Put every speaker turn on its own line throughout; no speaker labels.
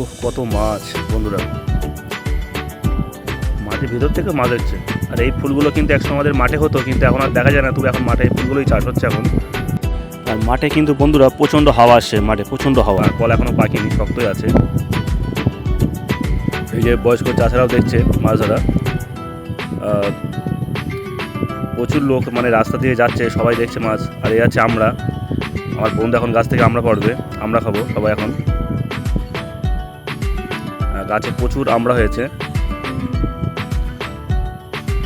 ওহ কত মাছ বন্ধুরা। মাঠের ভিতর থেকে মাছ হচ্ছে আর এই ফুলগুলো কিন্তু একসময় আমাদের মাঠে হতো কিন্তু এখন আর দেখা যায় না। তবে এখন মাঠে এই ফুলগুলোই চাষ হচ্ছে এখন। আর মাঠে কিন্তু বন্ধুরা প্রচণ্ড হাওয়া আসছে মাঠে প্রচণ্ড হাওয়া। আর কল এখনও পাকেনি শক্তই আছে। এই যে বয়স্ক চাষারাও দেখছে মাছ ধরা প্রচুর লোক মানে রাস্তা দিয়ে যাচ্ছে সবাই দেখছে মাছ। আর এই আছে আমরা। আমার বন্ধু এখন গাছ থেকে আমরা পড়বে আমরা খাব সবাই এখন। গাছে প্রচুর আমরা হয়েছে।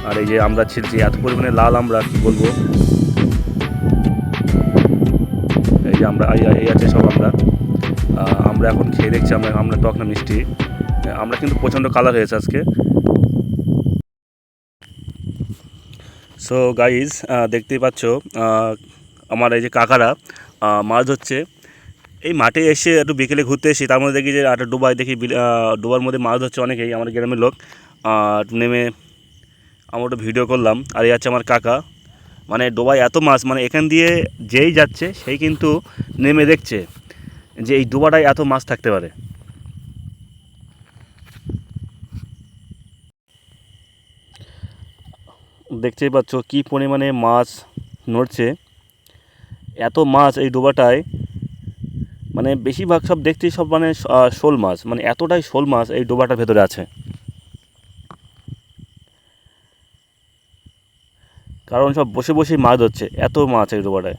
আর এই যে আমরা ছিলছি এত পরিমাণে লাল আমরা, কি বলব? এই যে আমরা এই- আছে সব আমরা। আমরা এখন খেয়ে দেখছি, আমরা আমরা টক না মিষ্টি। আমরা কিন্তু প্রচণ্ড কালার হয়েছে আজকে। সো গাইজ দেখতেই পাচ্ছ আমার এই যে কাকারা মাছ ধরছে। এই মাঠে এসে একটু বিকেলে ঘুরতে এসে, তার মধ্যে দেখি যে একটা ডোবায় দেখি ডোবার মধ্যে মাছ ধরছে অনেকেই, আমার গ্রামের লোক। আর নেমে আমরা ওটা ভিডিও করলাম। আর এই আছে আমার কাকা। মানে ডোবায় এত মাছ মানে এখান দিয়ে যেই যাচ্ছে, সেই কিন্তু নেমে দেখছে যে এই ডোবাটায় এত মাছ থাকতে পারে। দেখতেই পাচ্ছ কী পরিমাণে মাছ নড়ছে। এত মাছ এই ডোবাটায় মানে বেশিরভাগ সব দেখতেই সব মানে শোল মাছ। মানে এতটাই শোল মাছ এই ডোবাটার ভেতরে আছে। কারণ সব বসে বসেই মাছ ধরছে, এত মাছ এই ডোবাটায়।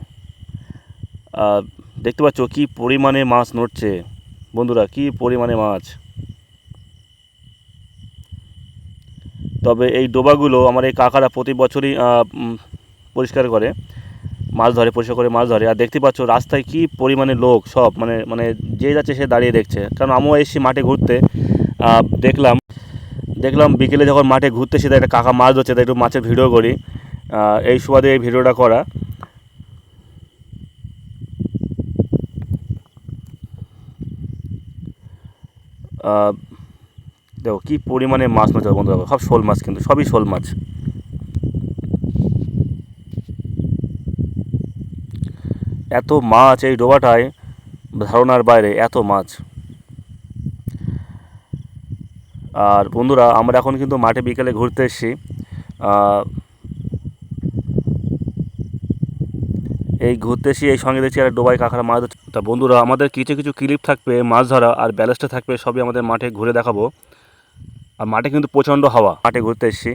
দেখতে পাচ্ছ কী পরিমাণে মাছ নড়ছে। বন্ধুরা, কী পরিমাণে মাছ। তবে এই ডোবাগুলো আমার এই কাকারা প্রতি বছরই পরিষ্কার করে। মাছ ধরে, পরিষ্কার করে মাছ ধরে। আর দেখতে পাচ্ছ রাস্তায় কী পরিমাণে লোক সব মানে মানে যে যাচ্ছে সে দাঁড়িয়ে দেখছে। কারণ আমিও এসেছি মাঠে ঘুরতে দেখলাম দেখলাম বিকেলে যখন মাঠে ঘুরতে সেটা একটা কাকা মাছ ধরছে, তাই একটু মাছের ভিডিও করি। এই সুবাদে এই ভিডিওটা করা। দেখো কী পরিমাণে মাছ মাছ বন্ধু সব শোল মাছ কিন্তু, সবই শোল মাছ। এত মাছ এই ডোবাটায়, ধারণার বাইরে এত মাছ। আর বন্ধুরা, আমরা এখন কিন্তু মাঠে বিকেলে ঘুরতে এসেছি। এই ঘুরতে এসে এই সঙ্গে দেখছি আর ডোবাই কাঁকড়া মাছ। তা বন্ধুরা, আমাদের কিছু কিছু ক্লিপ থাকবে, মাছ ধরা আর ব্যালেন্সটা থাকবে, সবই আমাদের মাঠে ঘুরে দেখাবো। আর মাঠে কিন্তু প্রচণ্ড হাওয়া। মাঠে ঘুরতে এসেছি।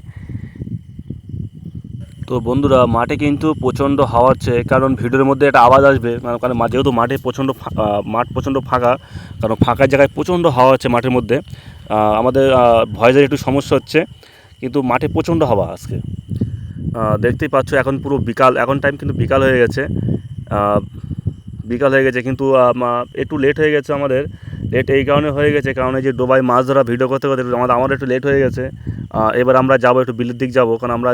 তো বন্ধুরা, মাঠে কিন্তু প্রচণ্ড হাওয়া হচ্ছে, কারণ ভিডিওর মধ্যে একটা আওয়াজ আসবে, কারণ- যেহেতু মাঠে প্রচণ্ড মাঠ প্রচণ্ড ফাঁকা, কারণ ফাঁকা জায়গায় প্রচণ্ড হাওয়া হচ্ছে মাঠের মধ্যে আমাদের ভয়েসের একটু সমস্যা হচ্ছে, কিন্তু মাঠে প্রচণ্ড হাওয়া আজকে। দেখতেই পাচ্ছ, এখন পুরো বিকাল, এখন টাইম কিন্তু বিকাল হয়ে গেছে বিকাল হয়ে গেছে, কিন্তু একটু লেট হয়ে গেছে আমাদের লেট এই কারণে হয়ে গেছে, কারণ এই যে ডোবাই মাছ ধরা ভিডিও করতে করতে আমাদের আমাদের একটু লেট হয়ে গেছে এবার আমরা যাব, একটু বিলের দিক যাব, কারণ আমরা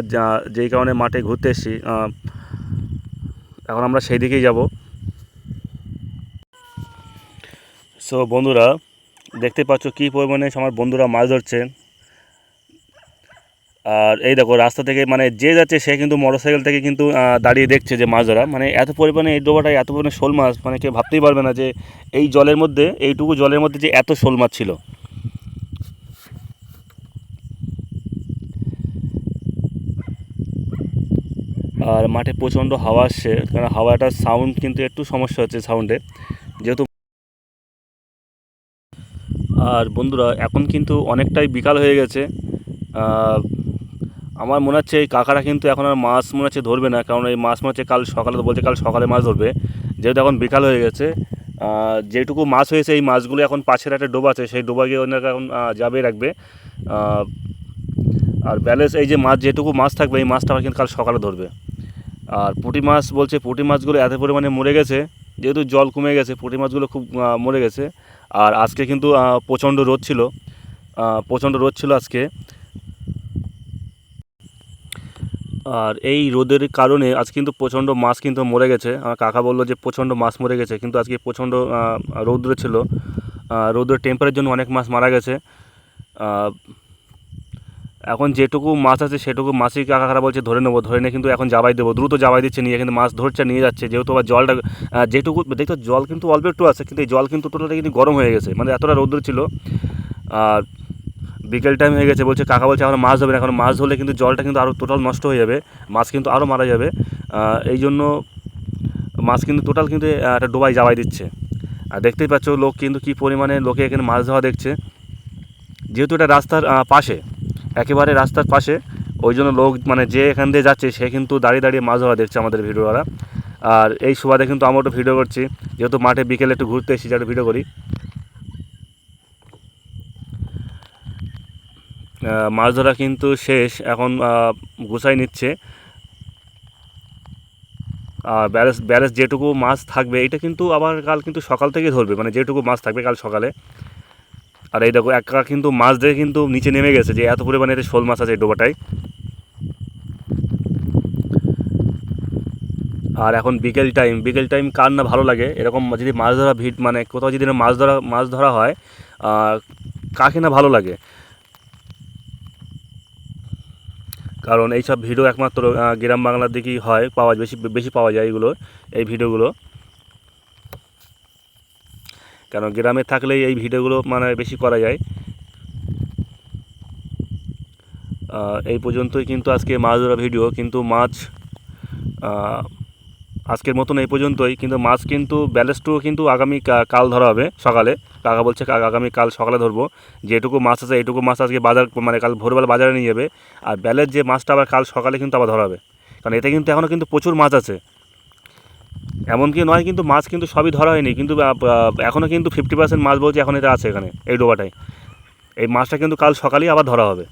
যেই কারণে মাঠে ঘুরতে এসেছি এখন আমরা সেই দিকেই যাব। সো বন্ধুরা, দেখতে পাচ্ছ কী পরিমাণে আমার বন্ধুরা মাছ ধরছে। আর এই দেখো, রাস্তা থেকে মানে যে যাচ্ছে, সে কিন্তু মোটরসাইকেল থেকে কিন্তু দাঁড়িয়ে দেখছে যে মাছ ধরা। মানে এত পরিমাণে এই ডোবাটায় এত পরিমাণে শোল মাছ মানে কেউ ভাবতেই পারবে না যে এই জলের মধ্যে, এইটুকু জলের মধ্যে যে এত শোল মাছ ছিল। আর মাঠে প্রচণ্ড হাওয়া আসছে, কারণ হাওয়াটার সাউন্ড কিন্তু একটু সমস্যা হচ্ছে সাউন্ডে যেহেতু আর বন্ধুরা, এখন কিন্তু অনেকটাই বিকাল হয়ে গেছে। আমার মনে হচ্ছে এই কাকারা কিন্তু এখন আর মাছ মনে হচ্ছে ধরবে না, কারণ এই মাছ মনে হচ্ছে কাল সকালে তো বলছে কাল সকালে মাছ ধরবে। যেহেতু এখন বিকাল হয়ে গেছে যেটুকু মাছ হয়েছে এই মাছগুলো এখন পাশের একটা ডোবা আছে, সেই ডোবা গিয়ে ওনারা এখন যাবে, রাখবে। আর ব্যালেন্স এই যে মাছ, যেটুকু মাছ থাকবে, এই মাছটা কিন্তু কাল সকালে ধরবে। আর পুঁটি মাছ বলছে, পুঁটি মাছগুলো এত পরিমাণে মরে গেছে, যেহেতু জল কমে গেছে, পুঁটি মাছগুলো খুব মরে গেছে। আর আজকে কিন্তু প্রচণ্ড রোদ ছিল প্রচণ্ড রোদ ছিল আজকে। আর এই রোদের কারণে আজ কিন্তু প্রচণ্ড মাছ কিন্তু মরে গেছে। আমার কাকা বলল যে প্রচণ্ড মাছ মরে গেছে, কিন্তু আজকে প্রচণ্ড রৌদ্র ছিল। রৌদ্রের টেম্পারের জন্য অনেক মাছ মারা গেছে। এখন যেটুকু মাছ আছে সেটুকু মাছই কাকারা বলছে ধরে নেব, ধরে নিয়ে কিন্তু এখন জাবাই দেবো, দ্রুত জাবাই দিচ্ছে, নিয়ে কিন্তু মাছ ধরছে, নিয়ে যাচ্ছে। যেহেতু আবার জলটা যেটুকু, দেখতো জল কিন্তু অল্প একটু আছে, কিন্তু এই জল কিন্তু টোটালটা কিন্তু গরম হয়ে গেছে। মানে এতটা রৌদ্র ছিল। আর বিকেল টাইম হয়ে গেছে বলছে, কাকা বলছে এখন মাছ ধরবে না, এখন মাছ ধরলে কিন্তু জলটা কিন্তু আরও টোটাল নষ্ট হয়ে যাবে, মাছ কিন্তু আরও মারা যাবে। এই জন্য মাছ কিন্তু টোটাল কিন্তু একটা ডোবাই জাবাই দিচ্ছে। আর দেখতেই পাচ্ছ, লোক কিন্তু কী পরিমাণে, লোকে এখানে মাছ ধরা দেখছে। যেহেতু এটা রাস্তার পাশে একেবারে রাস্তার পাশে। ওই জন্য লোক মানে যে এখান দিয়ে যাচ্ছে, সে কিন্তু দাঁড়িয়ে দাঁড়িয়ে মাছ ধরা দেখছে আমাদের ভিডিওরা আর এই সুবাদে কিন্তু আমরা একটু ভিডিও করছি। যেহেতু মাঠে বিকেলে একটু ঘুরতে এসেছি, একটা ভিডিও করি। মাছ ধরা কিন্তু শেষ। এখন গুছাই নিচ্ছে। আর ব্যারেজ ব্যারেজ যেটুকু মাছ থাকবে, এটা কিন্তু আবার কাল কিন্তু সকাল থেকে ধরবে। মানে যেটুকু মাছ থাকবে কাল সকালে। আর এই দেখো, এক কিন্তু মাছ দেখে কিন্তু নিচে নেমে গেছে, যে এত পরিমাণে এতে শোল মাছ আছে এই ডোবাটায়। আর এখন বিকেল টাইম বিকেল টাইম কার না ভালো লাগে? এরকম যদি মাছ ধরা ভিড় মানে কোথাও যদি মাছ ধরা মাছ ধরা হয় কাকে না ভালো লাগে? কারণ এইসব ভিডিও একমাত্র গ্রাম বাংলার দিকেই হয়, পাওয়া, বেশি বেশি পাওয়া যায় এগুলো, এই ভিডিওগুলো। কারণ গ্রামে থাকলেই এই ভিডিওগুলো মানে বেশি করা যায়। এই পর্যন্তই কিন্তু আজকে মাছ ধরা ভিডিও, কিন্তু মাছ আজকের মতন এই পর্যন্তই। কিন্তু মাছ কিন্তু ব্যালেন্সটুকু কিন্তু আগামী কাল ধরা হবে সকালে। কাকা বলছে আগামী কাল সকালে ধরবো। যেটুকু মাছ আছে এইটুকু মাছ আজকে বাজার মানে কাল ভোরবেলা বাজারে নিয়ে যাবে। আর ব্যালেন্স যে মাছটা আবার কাল সকালে কিন্তু আবার ধরা হবে। কারণ এতে কিন্তু এখনও কিন্তু প্রচুর মাছ আছে। এমনকি নয়, কিন্তু মাছ কিন্তু সবই ধরা হয়নি, কিন্তু এখনও কিন্তু ফিফটি পার্সেন্ট মাছ বলছে এখন এটা আছে এখানে, এই ডোবাটায়। এই মাছটা কিন্তু কাল সকালেই আবার ধরা হবে।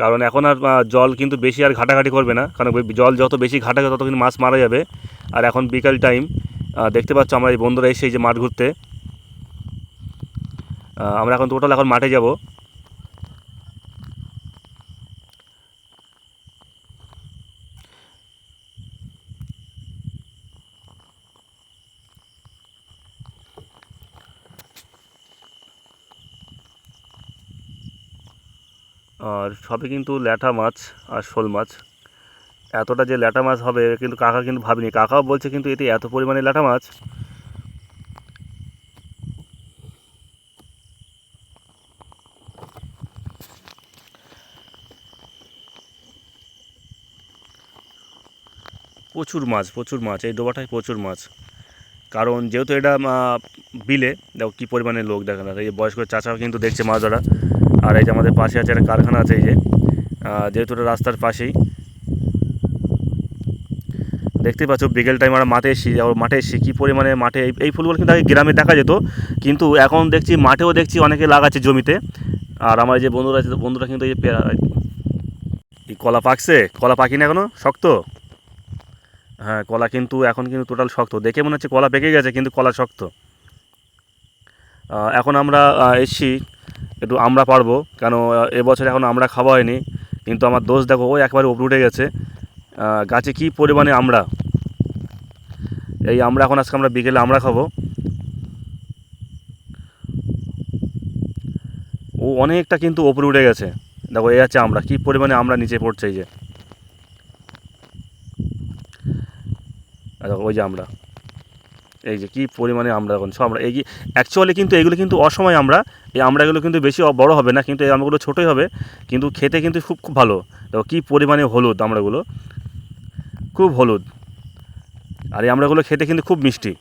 কারণ এখন আর জল কিন্তু বেশি আর ঘাটাঘাটি করবে না, কারণ জল যত বেশি ঘাটাবে তত কিন্তু মাছ মারা যাবে। আর এখন বিকাল টাইম দেখতে পাচ্ছ আমরা এই বন্ধুরা এসে এই যে মাঠ ঘুরতে। আমরা এখন টোটাল এখন মাঠে যাব। আর সবই কিন্তু ল্যাঠা মাছ আর শোল মাছ। এতটা যে ল্যাটা মাছ হবে কিন্তু কাকা কিন্তু ভাবিনি। কাকাও বলছে কিন্তু এতে এত পরিমাণে ল্যাটা মাছ। প্রচুর মাছ প্রচুর মাছ, এই ডোবাটায় প্রচুর মাছ। কারণ যেহেতু এটা বিলে, দেখো কী পরিমাণে লোক দেখা যায় এই বয়স্ক চাচাও কিন্তু দেখছে মাছ ধরা। আর এই যে আমাদের পাশে আছে একটা কারখানা আছে এই যে যেহেতু রাস্তার পাশেই। দেখতেই পাচ্ছ, বিকেল টাইম আমরা মাঠে এসেছি মাঠে এসেছি, কী পরিমাণে মাঠে, এই ফুলগুলো কিন্তু আগে গ্রামে দেখা যেত, কিন্তু এখন দেখছি মাঠেও দেখছি অনেকে লাগাচ্ছে জমিতে। আর আমার যে বন্ধুরা আছে, বন্ধুরা কিন্তু এই যে পেয়ারা, এই কলা পাকছে? কলা পাকি না এখনও শক্ত? হ্যাঁ কলা কিন্তু এখন কিন্তু টোটাল শক্ত। দেখে মনে হচ্ছে কলা পেকে গেছে, কিন্তু কলা শক্ত। এখন আমরা এসছি একটু আমরা পারব। কেন এবছর এখন আমরা খাওয়া হয়নি। কিন্তু আমার দোষ দেখো, ও একবারে উপরে উঠে গেছে। গাছে কী পরিমাণে আমরা? এই আমরা এখন আজকে আমরা বিকেলে আমরা খাব। ও অনেকটা কিন্তু ওপরে উঠে গেছে। দেখো এই আছে আমরা। কী পরিমাণে আমরা নিচে পড়ছে এই যে। দেখো, ওই যে আমরা। এই যে কী পরিমাণে আমরা এখন, সব আমরা, এই অ্যাকচুয়ালি কিন্তু এগুলো কিন্তু অসময় আমরা, এই আমরাগুলো কিন্তু বেশি বড় হবে না, কিন্তু এই আমরাগুলো ছোটোই হবে, কিন্তু খেতে কিন্তু খুব খুব ভালো। তো কী পরিমাণে হলুদ আমরাগুলো, খুব হলুদ। আর এই আমরাগুলো খেতে কিন্তু খুব মিষ্টি।